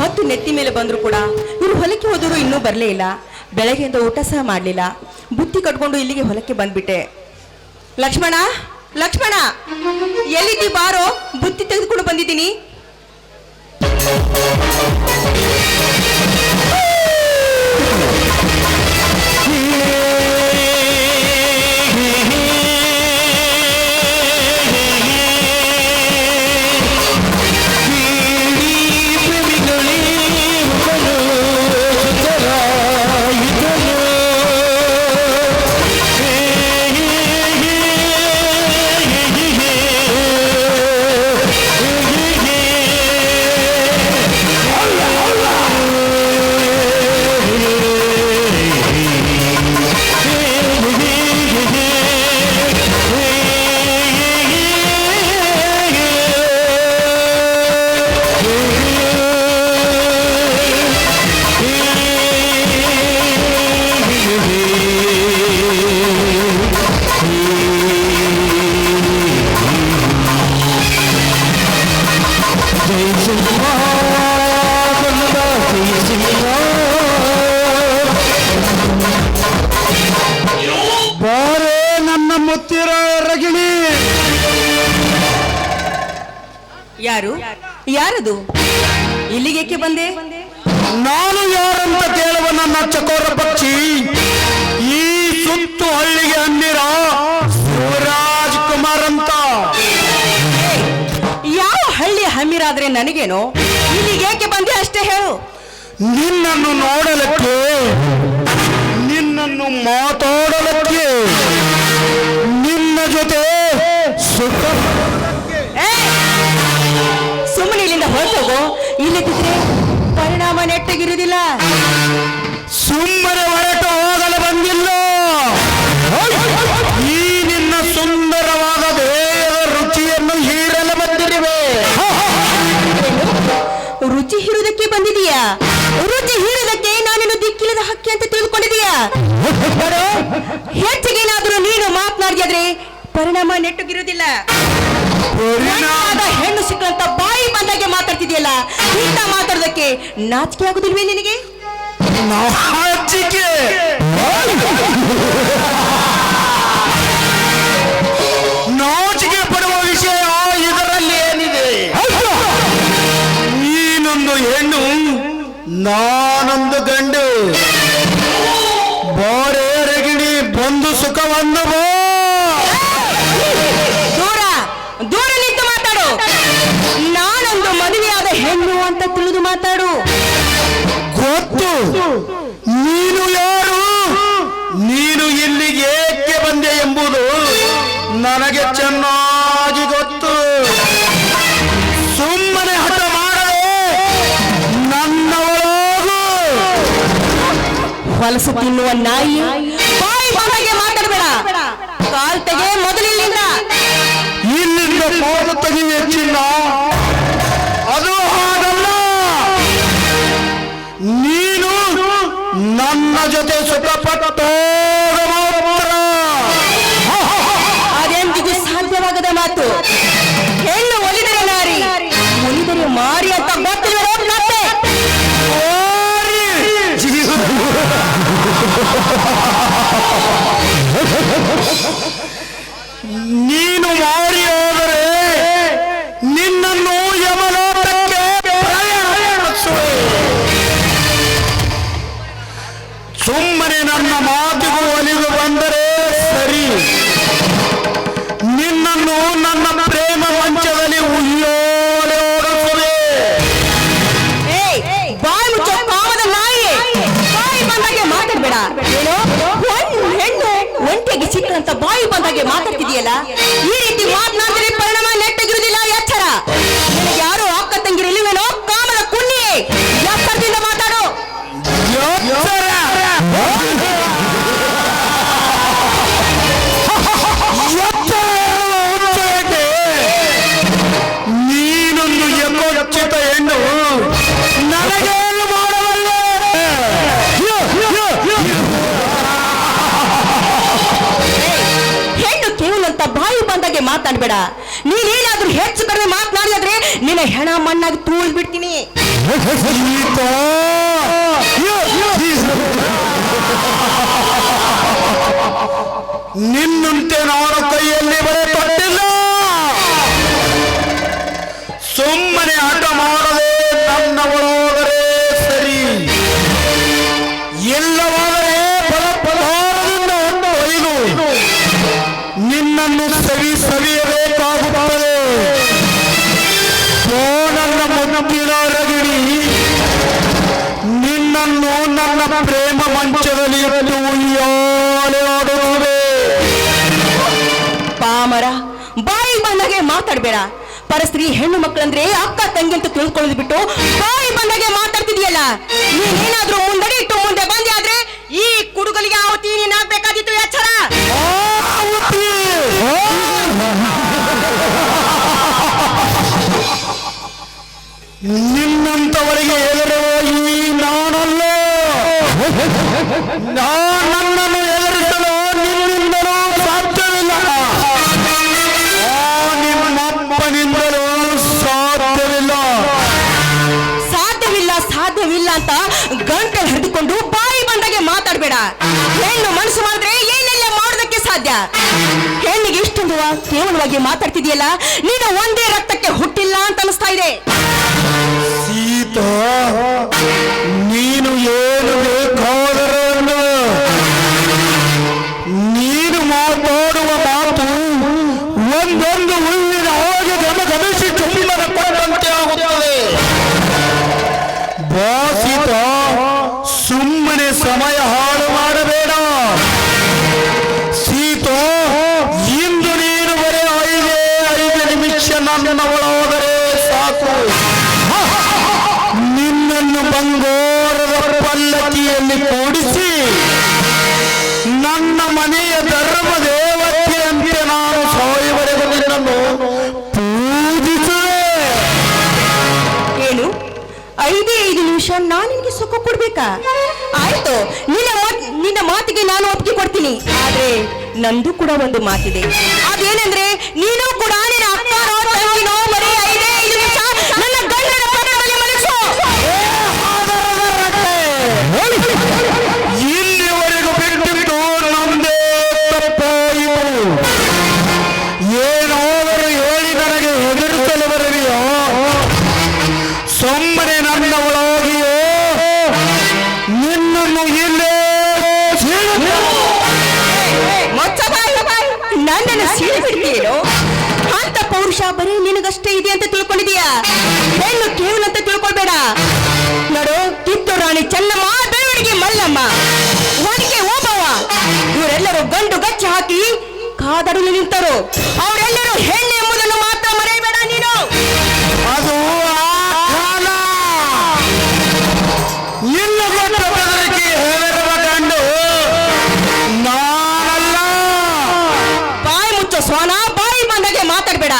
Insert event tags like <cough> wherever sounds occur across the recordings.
ಹೊತ್ತು ನೆತ್ತಿ ಮೇಲೆ ಬಂದರೂ ಕೂಡ ಇವರು ಹೊಲಕ್ಕೆ ಹೋದರು ಇನ್ನೂ ಬರಲೇ ಇಲ್ಲ. ಬೆಳಗ್ಗೆಯಿಂದ ಊಟ ಸಹ ಮಾಡಲಿಲ್ಲ. ಬುತ್ತಿ ಕಟ್ಕೊಂಡು ಇಲ್ಲಿಗೆ ಹೊಲಕ್ಕೆ ಬಂದ್ಬಿಟ್ಟೆ. ಲಕ್ಷ್ಮಣ ಲಕ್ಷ್ಮಣ! ಎಲ್ಲಿದ್ದಿ ಬಾರೋ? ಬುತ್ತಿ ತೆಗೆದುಕೊಂಡು ಬಂದಿದ್ದೀನಿ. ಯಾರು? ಯಾರದು? ಇಲ್ಲಿಗೇಕೆ ಬಂದೆ? ನಾನು ಯಾರಂತ ಕೇಳುವ ನನ್ನ ಚಕೋರ ಪಕ್ಷಿ? ಈ ಸುತ್ತು ಹಳ್ಳಿಗೆ ಅಂದಿರ ಶಿವರಾಜ್ ಕುಮಾರ್ ಅಂತ. ಯಾವ ಹಳ್ಳಿ ಹಮ್ಮಿರಾದ್ರೆ ನನಗೇನು? ಇಲ್ಲಿಗೇಕೆ ಬಂದೆ ಅಷ್ಟೇ ಹೇಳು. ನಿನ್ನನ್ನು ನೋಡಲಕ್ಕೆ ನಿನ್ನನ್ನು ಮಾತಾಡಲಕ್ಕೆ ಹೊರಟೋಗು ಇಲ್ಲದಿದ್ರೆ ಪರಿಣಾಮ ನೆಟ್ಟಗಿರುವುದಿಲ್ಲ. ಸುಂದರ ಹೊರಟು ಹೋಗಲು ಬಂದಿಲ್ಲ. ಈ ನಿನ್ನ ಸುಂದರವಾದ ದೇಹದ ರುಚಿಯನ್ನು ಹೀರಲು ಬಂದಿರುವೆ ರುಚಿ ಹೀರುವುದಕ್ಕೆ ಬಂದಿದೀಯಾ ರುಚಿ ಹೀರುವುದಕ್ಕೆ ನಾನೇನು ದಿಕ್ಕಿಲ್ಲದ ಹಕ್ಕಿ ಅಂತ ತಿಳಿದುಕೊಂಡಿದೀಯಾ ಹೆಚ್ಚಿಗೇನಾದರೂ ನೀನು ಮಾತನಾಡಿದ್ರೆ ಪರಿಣಾಮ ನೆಟ್ಟಗಿರುವುದಿಲ್ಲ. ಹೆಣ್ಣು ಸಿಕ್ಕಂತ ಮಾತಾಡ್ತಿದೆಯಲ್ಲ ಮಾತಾಡ್ತಿದ್ಯಲ್ಲ? ಇಂತ ಮಾತಾಡೋದಕ್ಕೆ ನಾಚಿಕೆ ಆಗುದಿಲ್ವೇ ನಿನಗೆ? ನಾಚಿಕೆ! ನಾಚಿಕೆ ಪಡುವ ವಿಷಯ ಇದರಲ್ಲಿ ಏನಿದೆ? ನೀನೊಂದು ಹೆಣ್ಣು, ನಾನೊಂದು ಗಂಡು. ಬಾರೆ ರಗಿಣಿ ಬಂದು ಸುಖವನ್ನು ತಿನ್ನುವ ನಾಯಿ ಬಾಯಿ ಬಾಯಿಗೆ ಮಾತಾಡಬೇಡ. ಕಾಲ್ ತೆಗೆ ಮೊದಲಿಲ್ಲಿಂದ ಇಲ್ಲಿಂದ ಪಾದ ತೆಗೆಯುವ ಚಿನ್ನ. ಅದು ಹಾಗಲ್ಲ. ನೀನು ನನ್ನ ಜೊತೆ ಸುಖಪಟ್ಟೋಗ. Oh, <laughs> ಸಿಕ್ಕಂತ ಬಾಯಿ ಬಂದಾಗೆ ಮಾತಾಡ್ತಿದೆಯಲ್ಲ? ಮಾತಾಡ್ಬೇಡ ನೀನೇನಾದ್ರೂ ಹೆಚ್ಚು ಕಡಿಮೆ ಮಾತನಾಡಿದ್ರೆ ನಿನ್ನ ಹೆಣ ಮಣ್ಣಾಗಿ ತೂಳ್ ಬಿಡ್ತೀನಿ. ನಿನ್ನಂತೆ ನಾನು ಕೈಯಲ್ಲಿ ಬರೆ ತೊಟ್ಟಿಲ್ಲ. ಸುಮ್ಮನೆ ಆಟ ಮಾಡದೆ ಮಂಚದಲ್ಲಿ ಇಟ್ಟು ಪಾಮರ, ಬಾಯಿ ಬಂದಾಗೆ ಮಾತಾಡ್ಬೇಡ. ಪರಸ್ತ್ರೀ, ಹೆಣ್ಣು ಮಕ್ಕಳಂದ್ರೆ ಅಕ್ಕ, ತಂಗಿ ಅಂತ ತಿಳ್ಕೊಳ್ಳೋದು ಬಿಟ್ಟು ಬಾಯಿ ಬಂದಾಗೆ ಮಾತಾಡ್ತಿದ್ಯಲ್ಲ? ನೀನೇನಾದ್ರೂ ಮುಂದಡಿ ಇಟ್ಟು ಮುಂದೆ ಬಂದೆ ಆದ್ರೆ ಈ ಕುಡುಗಲಿಗೆ ಆವತಿ ನೀನ್ ಆಗ್ಬೇಕಾದಿತ್ತು, ಎಚ್ಚರ? ಗಂಟೆ ಹಿಡಿದುಕೊಂಡು ಬಾಯಿ ಬಂದಾಗೆ ಮಾತಾಡ್ಬೇಡ. ಹೆಣ್ಣು ಮನಸ್ಸು ಮಾಡಿದ್ರೆ ಏನೆಲ್ಲ ಮಾಡೋದಕ್ಕೆ ಸಾಧ್ಯ? ಹೆಣ್ಣಿಗೆ ಇಷ್ಟೊಂದು ಕೇವಲವಾಗಿ ಮಾತಾಡ್ತಿದ್ಯಲ್ಲ ನೀನು ಒಂದೇ ರಕ್ತಕ್ಕೆ ಹುಟ್ಟಿಲ್ಲ ಅಂತ ಅನಿಸ್ತಾ ಇದೆ. ಸೀತಾ, ನೀನು ಏನು ಆಯ್ತು ನಿನ್ನ ಮಾತ್ ನಿನ್ನ ಮಾತಿಗೆ ನಾನು ಒಪ್ಪಿಗೆ ಕೊಡ್ತೀನಿ. ಆದ್ರೆ ನಂದು ಕೂಡ ಒಂದು ಮಾತಿದೆ. ಅದೇನೆಂದ್ರೆ ನೀನು ಕೂಡ ನಿನ್ನ ಅಪ್ಪ ತಂಗಿನೋ ಬರೀ ಐದೇ ಐದು ನಿಮಿಷ ನನ್ನ ಗಂಡನ ಪಕ್ಕದಲ್ಲಿ ಮಲಗಿಸು. ಹೆಣ್ಣು ಕೇವಲ ಅಂತ ತಿಳ್ಕೊಳ್ಬೇಡ. ನೋಡು ಕಿತ್ತು ರಾಣಿ ಚೆನ್ನಮ್ಮ ಬೆಳವಣಿಗೆ ಮಲ್ಲಮ್ಮ. ಒಣಗೆ ಓಬವ್ವ. ಇವರೆಲ್ಲರೂ ಗಂಡು ಗಚ್ಚಿ ಹಾಕಿ ಕಾದಡಲು ನಿಂತರು. ಅವರೆಲ್ಲರೂ ಹೆಣ್ಣು ಎಂಬುದನ್ನು ಮಾತ್ರ ಮರೆಯಬೇಡ ನೀನು. ಅದು ಇನ್ನು ಕೊಟ್ಟ ಬೆದರಿಕೆ ಹೆದರುವ ಗಂಡು ನಾನಲ್ಲ. ಬಾಯಿ ಮುಚ್ಚೋ ಸ್ವಾನ ಬಾಯಿ ಬಂದಾಗೆ ಮಾತಾಡ್ಬೇಡ.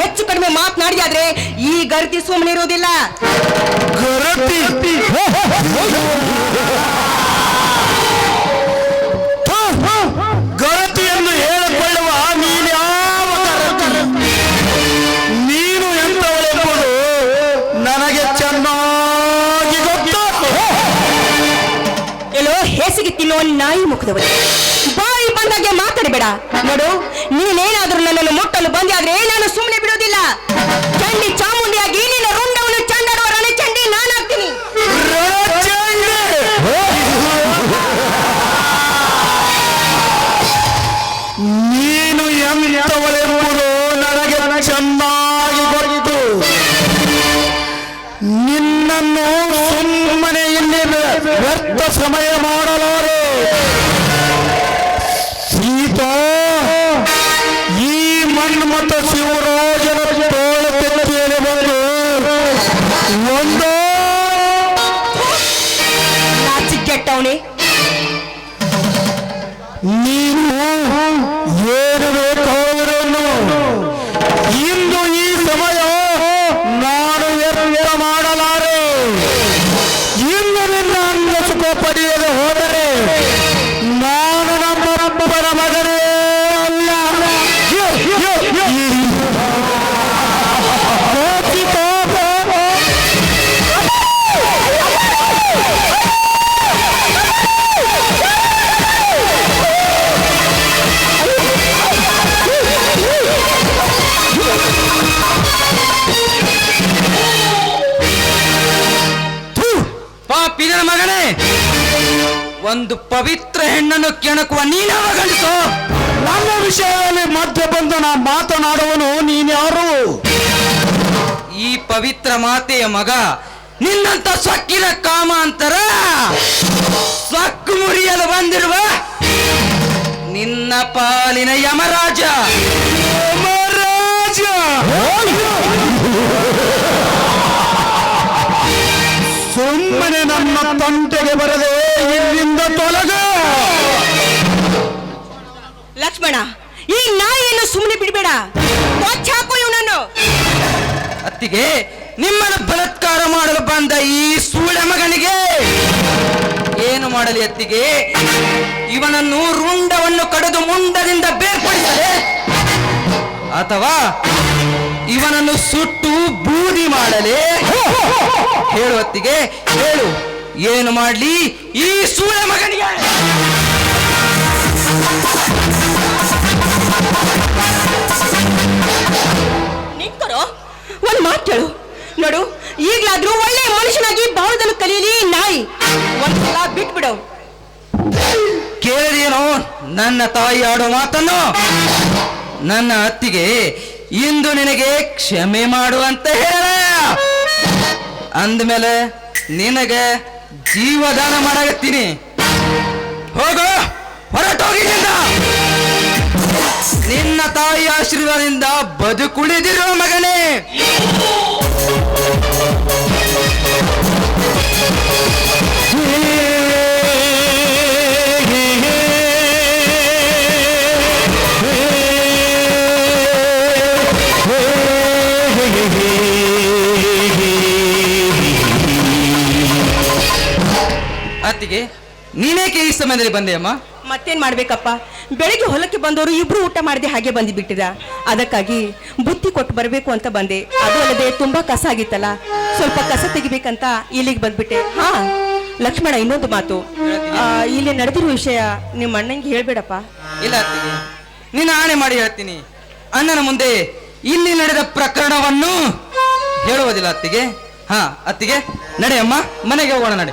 ಹೆಚ್ಚು ಕಡಿಮೆ ಮಾತನಾಡಿಯಾದ್ರೆ ಈ ಗರ್ತಿ ಸುಮ್ಮನೆ ಇರುವುದಿಲ್ಲ. ಗರತಿ. ಗರತಿ. ಎಂದು ಹೇಳಿಕೊಳ್ಳುವ ನೀನು ಯಾವ ಗರತಿ? ನೀನು ಎಂತವಳೆಂಬುದು ನನಗೆ ಚೆನ್ನಾಗಿ ಗೊತ್ತು. ಎಲ್ಲೋ ಹೇಸಿಗೆ ತಿನ್ನುವ ನಾಯಿ ಮುಖದವರು ಬಂದಾಗೆ ಮಾತಾಡಬೇಡ. ನೋಡು, ನೀನೇನಾದ್ರೂ ನನ್ನನ್ನು ಮುಟ್ಟಲು ಬಂದೆ ಆದ್ರೆ ನಾನು ಸುಮ್ಮನೆ ಬಿಡೋದಿಲ್ಲ. ಚಂಡಿ ಚಾಮುಂಡಿಯಾಗಿ ನಿನ್ನ ರುಂಡವನ್ನು ಚಂಡಾಡುವ ರಣಚಂಡಿ ನಾನಾಗ್ತೀನಿ! ನೀನು ಎಂತವಳೆಂಬುದು ನನಗೆ ಚೆನ್ನಾಗಿ ಗೊತ್ತು. ನಿನ್ನನ್ನು ಸುಮ್ಮನೆ ಇಲ್ಲಿ ವ್ಯರ್ಥ ಸಮಯ ಒಂದು ಪವಿತ್ರ ಹೆಣ್ಣನ್ನು ಕೆಣಕುವ ನೀನವ ಗಂಡಸು ನನ್ನ ವಿಷಯದಲ್ಲಿ ಮಧ್ಯ ಬಂದು ನಾ ಮಾತನಾಡುವನು ನೀನ್ಯಾರು? ಈ ಪವಿತ್ರ ಮಾತೆಯ ಮಗ ನಿನ್ನಂತ ಸೊಕ್ಕಿನ ಕಾಮಾಂತರ ಸೊಕ್ಕು ಮುರಿಯಲು ಬಂದಿರುವ ನಿನ್ನ ಪಾಲಿನ ಯಮರಾಜ. ಯಮರಾಜ! ಸುಮ್ಮನೆ ತಂಟೆಗೆ ಬರದೆ ಇಲ್ಲಿಂದ ತೊಲಗ. ಲಕ್ಷ್ಮಣ ಈ ನಾಯಿಯನ್ನು ಸುಮ್ಮನೆ ಬಿಡಬೇಡ. ಹಾಕು ಇವನನ್ನು. ಅತ್ತಿಗೆ ನಿಮ್ಮನ್ನು ಬಲತ್ಕಾರ ಮಾಡಲು ಬಂದ ಈ ಸೂಳೆ ಮಗನಿಗೆ ಏನು ಮಾಡಲಿ ಅತ್ತಿಗೆ? ಇವನನ್ನು ರುಂಡವನ್ನು ಕಡಿದು ಮುಂಡದಿಂದ ಬೇರ್ಪಡಿಸದೆ ಅಥವಾ ಇವನನ್ನು ಸುಟ್ಟು ಬೂದಿ ಮಾಡಲಿ? ಹೇಳು ಅತ್ತಿಗೆ ಹೇಳು. ಏನು ಮಾಡಲಿ? ಈ ಸೂರ್ಯ ಮಗನಿಗೆ ನಿಂತ್ಕೊರೋ ಒಂದು ಮಾತು ಕೇಳು. ನೋಡು ಈಗಲಾದ್ರೂ ಒಳ್ಳೆ ಮನುಷ್ಯನಾಗಿ ಬಾಳದನ್ನು ಕಲೀಲಿ ನಾಯಿ. ಒಂದ್ಸಲ ಬಿಟ್ಬಿಡು. ಕೇಳಿದೇನೋ ನನ್ನ ತಾಯಿ ಆಡೋ ಮಾತನ್ನು. ನನ್ನ ಅತ್ತಿಗೆ ಇಂದು ನಿನಗೆ ಕ್ಷಮೆ ಮಾಡು ಅಂತ ಹೇಳ. ಅಂದಮೇಲೆ ನಿನಗೆ ಜೀವದಾನ ಮಾಡಾಕತ್ತೀನಿ. ಹೋಗು ಹೊರಟೋಗಿನಿಂದ. ನಿನ್ನ ತಾಯಿ ಆಶೀರ್ವಾದದಿಂದ ಬದುಕುಳಿದಿರೋ ಮಗನೇ. ಅತ್ತಿಗೆ ನೀನೇಕೆ ಈ ಸಮಯದಲ್ಲಿ ಬಂದೆ ಅಮ್ಮ? ಮತ್ತೇನ್ ಮಾಡ್ಬೇಕಪ್ಪ? ಬೆಳಿಗ್ಗೆ ಹೊಲಕ್ಕೆ ಬಂದವರು ಇಬ್ರು ಊಟ ಮಾಡದೆ ಹಾಗೆ ಬಂದು ಬಿಟ್ಟಿದ ಅದಕ್ಕಾಗಿ ಬುತ್ತಿ ಕೊಟ್ಟು ಬರಬೇಕು ಅಂತ ಬಂದೆ. ಅದು ಅಲ್ಲದೆ ತುಂಬಾ ಕಸ ಆಗಿತ್ತಲ್ಲ ಸ್ವಲ್ಪ ಕಸ ತೆಗಿಬೇಕಂತ ಇಲ್ಲಿಗೆ ಬಂದ್ಬಿಟ್ಟೆ. ಹಾ ಲಕ್ಷ್ಮಣ ಇನ್ನೊಂದು ಮಾತು. ಆ, ಇಲ್ಲಿ ನಡೆದಿರೋ ವಿಷಯ ನಿಮ್ಮ ಅಣ್ಣಂಗೆ ಹೇಳ್ಬೇಡಪ್ಪ. ಇಲ್ಲ ಅತ್ತಿಗೆ. ನೀನು ಆಣೆ ಮಾಡಿ ಹೇಳ್ತೀನಿ. ಅಣ್ಣನ ಮುಂದೆ ಇಲ್ಲಿ ನಡೆದ ಪ್ರಕರಣವನ್ನು ಹೇಳುವುದಿಲ್ಲ ಅತ್ತಿಗೆ. ಹಾ ಅತ್ತಿಗೆ ನಡೆಯಮ್ಮ ಮನೆಗೆ ಹೋಗೋಣ ನಡೆ.